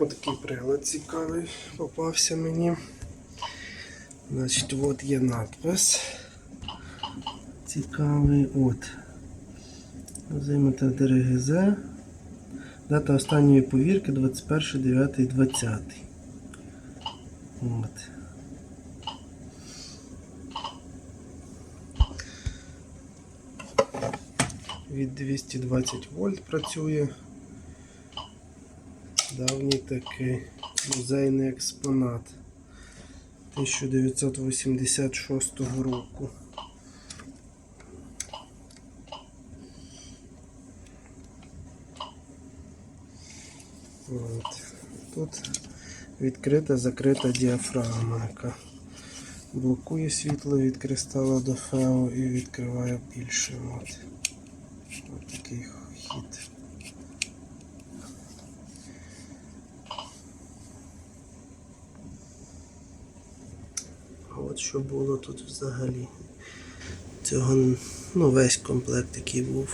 Отакий прилад цікавий попався мені. Значить, от є надпис. Цікавий. От. Взаємота ДРГЗ. Дата останньої повірки 21.09.20. От. Від 220 вольт працює. Давній такий музейний експонат 1986 року. От. Тут відкрита закрита діафрагма, яка блокує світло від кристала до фео і відкриває більше. От. От такий Що було тут взагалі. Цього ну, весь комплект який був.